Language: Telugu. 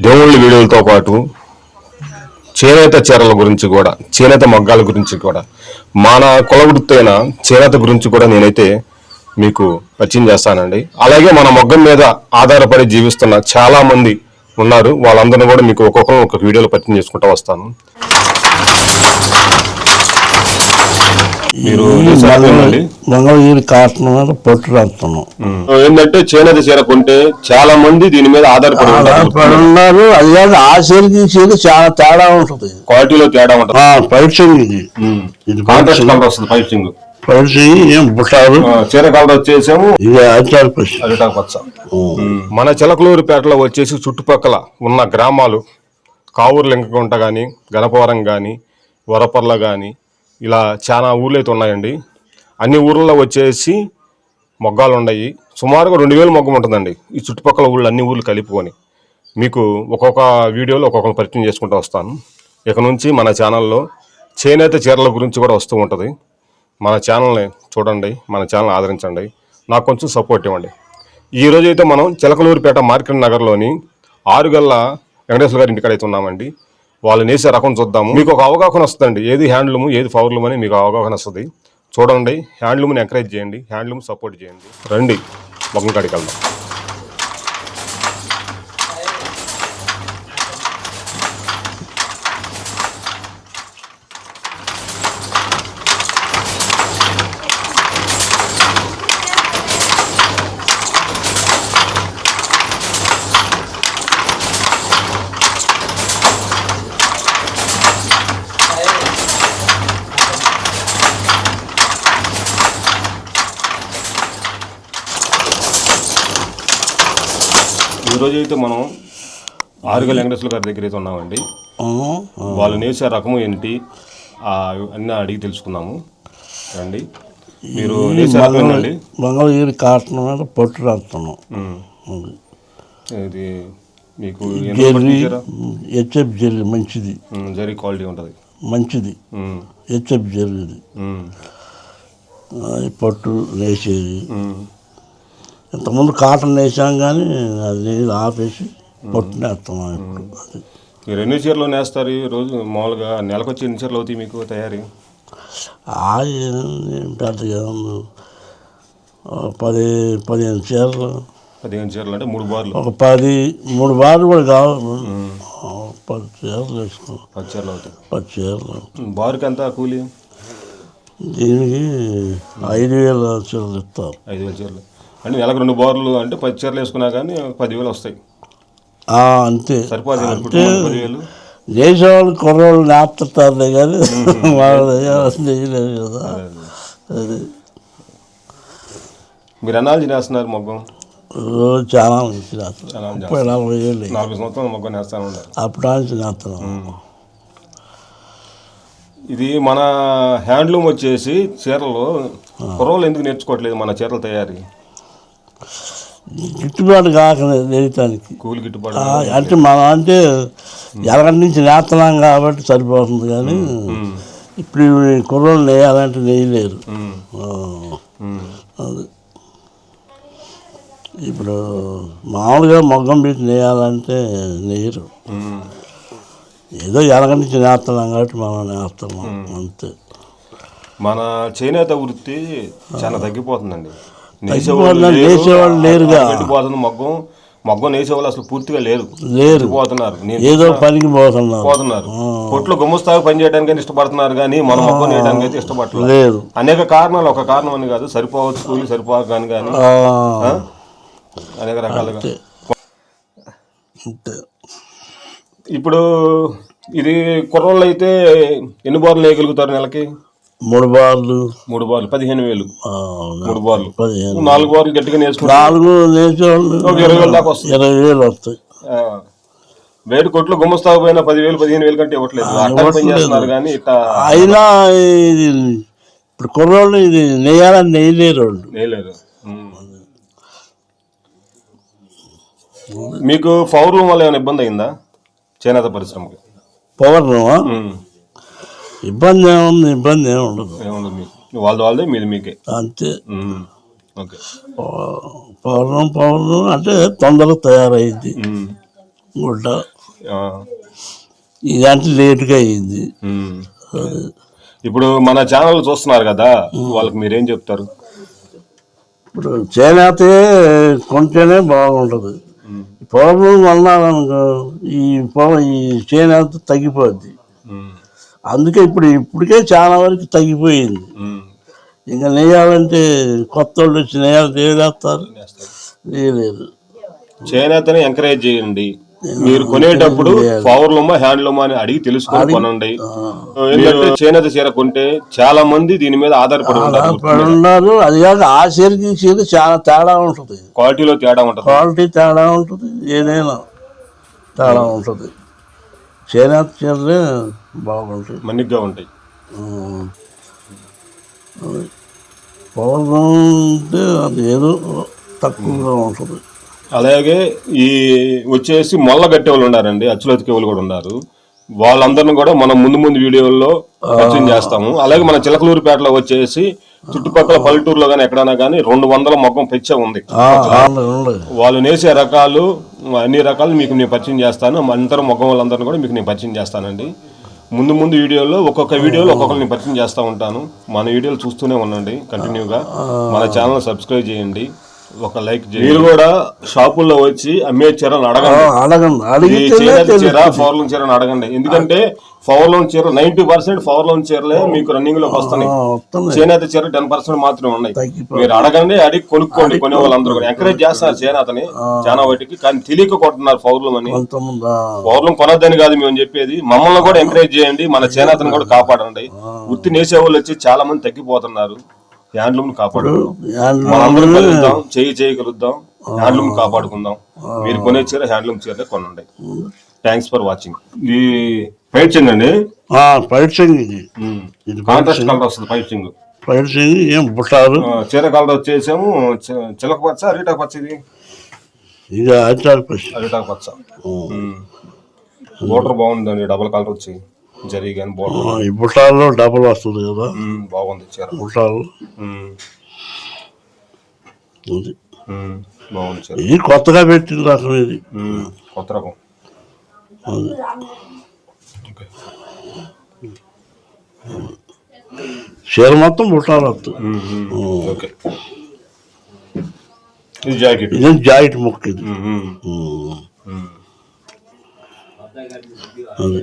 దేవుళ్ళ వీడియోలతో పాటు చేనేత చీరల గురించి కూడా చేనేత మగ్గాల గురించి కూడా మన కులవృత్తైన అయిన చేనేత గురించి కూడా నేనైతే మీకు పరిచయం చేస్తానండి. అలాగే మన మొగ్గం మీద ఆధారపడి జీవిస్తున్న చాలామంది ఉన్నారు. వాళ్ళందరినీ కూడా మీకు ఒక్కొక్కరు ఒక వీడియోలో పరిచయం చేసుకుంటూ వస్తాను. మీరు? మంగళగిరి కాటన్ మీద పొట్టు రాస్తున్నాం ఏంటంటే చేనేత చీర కొంటే చాలా మంది దీని మీద ఆధారపడి ఉన్నారు. అది కాదు ఆ చీరకి ఈ చీర చాలా తేడా ఉంటుంది. క్వాలిటీలో తేడా ఉంటుంది. పైచింగ్ ఇది. ఇది కాంట్రాస్ట్ కలర్ వస్తుంది ఏం చీర కలర్ వచ్చేసేమో. ఇది ఆచార పచ్చి. అరిటాకు పచ్చ. మన చిలకలూరుపేటలో వచ్చేసి చుట్టుపక్కల ఉన్న గ్రామాలు కావూరు లింకగుంట కానీ గణపవరం కానీ వరపర్ల కానీ ఇలా చాలా ఊర్లు అయితే ఉన్నాయండి. అన్ని ఊర్లలో వచ్చేసి మొగ్గాలు ఉన్నాయి సుమారుగా రెండు వేలు మొగ్గం ఉంటుందండి. ఈ చుట్టుపక్కల ఊళ్ళు అన్ని ఊళ్ళు కలుపుకొని. మీకు ఒక్కొక్క వీడియోలో ఒక్కొక్కరు పరిచయం చేసుకుంటూ వస్తాను. ఇక నుంచి మన ఛానల్లో చేనేత చీరల గురించి కూడా వస్తూ ఉంటుంది. మన ఛానల్ని చూడండి మన ఛానల్ ఆదరించండి. నాకు కొంచెం సపోర్ట్ ఇవ్వండి. ఈ అయితే మనం చిలకలూరిపేట మార్కెట్ నగర్లోని ఆరుగల్ల వెంకటేశ్వర గారి ఇంటికాడ అయితే ఉన్నామండి. వాళ్ళు నేసే రకం చూద్దాము. మీకు ఒక అవగాహన వస్తుందండి. ఏది హ్యాండ్లూమ్ ఏది పవర్లూమ్ అని మీకు అవగాహన వస్తుంది. చూడండి హ్యాండ్లూమ్ని ఎంకరేజ్ చేయండి హ్యాండ్లూమ్ సపోర్ట్ చేయండి. రండి మొగం కాడికి వెళ్దాం. ఈరోజు అయితే మనం ఆరుగల్ల వెంకటేశ్వర గారి దగ్గర అయితే ఉన్నామండి వాళ్ళు నేసే రకము ఏంటి? అన్నీ అడిగి తెలుసుకుందాము. రండి. మీరు రకం మంగళగిరి కాటన్ మీద పొట్టు రాస్తున్నాం. ఇది మీకు జెర్రీ? హెచ్ఎఫ్ జెర్రీ మంచిది. ఉమ్, జరీ క్వాలిటీ ఉంటుంది. మంచిది. హెచ్ఎఫ్ జెర్రీది పట్టు నేసేది ఇంతకుముందు కాటన్ వేసాం కానీ అది ఆపేసి పొట్టు నేస్తున్నాం ఇప్పుడు. అది మీరు ఎన్ని చీరలు నేస్తారు ఈ రోజు? మామూలుగా నెలకు వచ్చి ఎన్ని చీరలు అవుతాయి మీకు తయారీ? పెద్దగా పది పదిహేను చీరలు. పదిహేను చీరలు అంటే మూడు బార్లు. ఒక పది మూడు బార్లు కూడా కావాలి పది చీరలు వేసుకున్నాం. పది చీరలు అవుతాయి. పది చీరలు బారుకి ఎంత కూలి? దీనికి ఐదు వేల చీరలు ఇస్తారు. ఐదు వేల చీరలు. అంటే నెలకు రెండు బార్లు అంటే పది చీరలు వేసుకున్నా కానీ పదివేలు వస్తాయి. అంతే. సరిపోదు అంటే పదివేలు. దేశవాళ్ళు కుర్రోళ్ళు నేపుతారులే కానీ వాళ్ళు చేయలేదు కదా. అది మీరు ఎన్నాళ్ళు నేస్తున్నారు మొగ్గం? చాలా మంచి మంది ముప్పై నలభై ఏళ్ళు నలభై సంవత్సరాలు మొగ్గం అప్పుడు నుంచి నేస్తున్నాం. ఇది మన హ్యాండ్లూమ్ వచ్చేసి చీరలు. కుర్రోళ్ళు ఎందుకు నేర్చుకోవట్లేదు మన చీరల తయారీ? గిట్టుబాటు కాక నేయటానికి కూలి గిట్టుబాటు అంటే మనం అంటే ఎలగంటి నుంచి నేస్తున్నాం కాబట్టి సరిపోతుంది కానీ ఇప్పుడు ఈ కుర్రోళ్ళు నేయాలంటే నేయలేరు అది. ఇప్పుడు మామూలుగా మొగ్గం పెట్టి నేయాలంటే నేయరు. ఏదో ఎలగంటి నుంచి నేస్తున్నాం కాబట్టి మనం నేస్తున్నాం అంతే. మన చేనేత వృత్తి చాలా తగ్గిపోతుందండి. తగ్గిపోతుందా? నేసేవాళ్ళు లేరుగా. తగ్గిపోతుంది మొగ్గం మొగ్గం నేసేవాళ్ళు అసలు పూర్తిగా లేరు. లేరు. పోతున్నారు. నేను ఏదో పనికి పోతున్నారు. పోతున్నారు. కొట్లు గుమ్మస్తాగా పని చేయడానికి ఇష్టపడుతున్నారు కానీ మన మొక్కలు నేయడానికి అయితే ఇష్టపడలేదు లేదు. అనేక కారణాలు ఒక కారణం అని కాదు. సరిపోవచ్చు కూలి సరిపోక కానీ కానీ. అనేక రకాలుగా. ఇప్పుడు ఇది కుర్రోళ్ళు అయితే ఎన్ని బార్లు వేయగలుగుతారు నెలకి? మూడు బార్లు. మూడు బార్లు పదిహేను వేలు. మూడు బార్లు. పదిహేను నాలుగు బార్లు గట్టిగా నేర్చుకుంటే? నాలుగు నేర్చేవాళ్ళు ఒక ఇరవై వేలు దాకా వస్తుంది. ఇరవై వేలు వస్తాయి. వేడి కొట్లు గుమ్మస్తాకు పోయిన పదివేలు పదిహేను వేలు కంటే ఇవ్వట్లేదు. కానీ ఇట్లా అయినా ఇది ఇప్పుడు కుర్రోళ్ళు ఇది నెయ్యాలని నెయ్యలేరు వాళ్ళు ఉమ్. మీకు పౌర్లం వల్ల ఏమైనా ఇబ్బంది అయిందా? చేనేత పరిశ్రమకి? పవర్ను ఉమ్. ఇబ్బంది ఏముంది ఇబ్బంది ఏమి ఉండదు. ఏముంది మీకు. వాళ్ళది వాళ్ళదే మీది మీకే. అంతే. ఉమ్. ఓకే. పవర్ను పవర్ను అంటే తొందరగా తయారైంది. ఉమ్. గుడ్డ. ఆ, ఇదంటే లేటుగా అయ్యింది ఉమ్. ఇప్పుడు మన ఛానల్ చూస్తున్నారు కదా వాళ్ళకి మీరేం చెప్తారు? ఇప్పుడు చేనేత కొంటేనే బాగుంటుంది పూర్వం అన్నారనుకో ఈ పొ ఈ చేనేత తగ్గిపోద్ది. అందుకే ఇప్పుడు ఇప్పటికే చాలా వరకు తగ్గిపోయింది. ఇంకా నేయాలంటే కొత్త వాళ్ళు వచ్చి నేయాలి ఏదేస్తారు లేదు. చేనేతని ఎంకరేజ్ చేయండి. మీరు కొనేటప్పుడు పవర్లూమ్ హ్యాండ్లూమ్ అని అడిగి తెలుసుకొని కొనండి. ఎందుకంటే చేనేత చీర కొంటే చాలా మంది దీని మీద ఆధారపడి ఉన్నారు అది కాక ఆ చీరకి చీర చాలా తేడా ఉంటుంది. క్వాలిటీలో తేడా ఉంటుంది. క్వాలిటీ తేడా ఉంటుంది. ఏదైనా తేడా ఉంటుంది. చేనేత చీరలే బాగుంటాయి. మన్నిగ్గా ఉంటాయి. పూర్వం అంటే అది ఏదో తక్కువగా ఉంటుంది. అలాగే ఈ వచ్చేసి మొల్ల కట్టే వాళ్ళు ఉన్నారండి అచ్చులతికే వాళ్ళు కూడా ఉన్నారు. వాళ్ళందరిని కూడా మనం ముందు ముందు వీడియోల్లో పరిచయం చేస్తాము. అలాగే మన చిలకలూరుపేటలో వచ్చేసి చుట్టుపక్కల పల్లెటూరులో కానీ ఎక్కడైనా కానీ రెండు వందల మొగ్గం పెచ్చ ఉంది. వాళ్ళు నేసే రకాలు అన్ని రకాలు మీకు నేను పరిచయం చేస్తాను. అందరూ మొగ్గం వాళ్ళందరినీ కూడా మీకు నేను పరిచయం చేస్తానండి. ముందు ముందు వీడియోలో ఒక్కొక్క వీడియోలో ఒక్కొక్కరు నేను పరిచయం చేస్తూ ఉంటాను. మన వీడియోలు చూస్తూనే ఉండండి కంటిన్యూగా మన ఛానల్ సబ్స్క్రైబ్ చేయండి. ఒక లైక్ చేయండి మీరు కూడా షాపుల్లో వచ్చి అమ్మే చీరలు అడగండి. అడగండి. ఈ అడిగితేనే చీర తెలుసు చీర ఫవర్లోన్ చీర అని అడగండి. ఎందుకంటే ఫవర్లోన్ చీర నైన్టీ పర్సెంట్ ఫవర్లోన్ చీరలే మీకు రన్నింగ్లోకి వస్తున్నాయి. చేనేత చీర టెన్ పర్సెంట్ మాత్రమే ఉన్నాయి. మీరు అడగండి అడిగి కొనుక్కోండి కొనే వాళ్ళందరూ కూడా. ఎంకరేజ్ చేస్తున్నారు చేనేతని చాలా వాటికి. కానీ తెలియక కొట్టున్నారు పౌర్లం అని. కొంతమంది ఆ, పౌర్లం కొనొద్దని కాదు మేము చెప్పేది. మమ్మల్ని కూడా ఎంకరేజ్ చేయండి మన చేనేతను కూడా కాపాడండి. వృత్తి నేసే వాళ్ళు వచ్చి చాలా మంది తగ్గిపోతున్నారు. హ్యాండ్లూమ్ కాపాడు హ్యాండ్ మనందరం కలుద్దాం చేయి హ్యాండ్లూమ్ కాపాడుకుందాం. మీరు కొనే చీర హ్యాండ్లూమ్ చీర కొనండి. థ్యాంక్స్ ఫర్ వాచింగ్ ఇది అండి? ఇది. కాంట్రాస్ట్ కలర్ వస్తుంది ఏం బుట్టారు చీర కలర్ వచ్చేసాము. చిలక పచ్చ అరిటాకు పచ్చ ఇది? ఇది అరిటాకు పచ్చి. అరిటాకు పచ్చ. బోర్డర్ బాగుందండి డబుల్ కలర్ వచ్చి. జరీ కానీ బోర్డర్ ఈ బుట్టాల్లో డబుల్ వస్తుంది కదా. బాగుంది చీర బుట్టాలు ఉమ్, బాగుంది చీర ఇది కొత్తగా పెట్టిన రకం ఇది. కొత్త రకం. చీర మొత్తం బుట్టాలు వస్తుంది ఓకే. ఇది జాకెట్. ఇది జాకెట్ ముక్క ఇది. అది.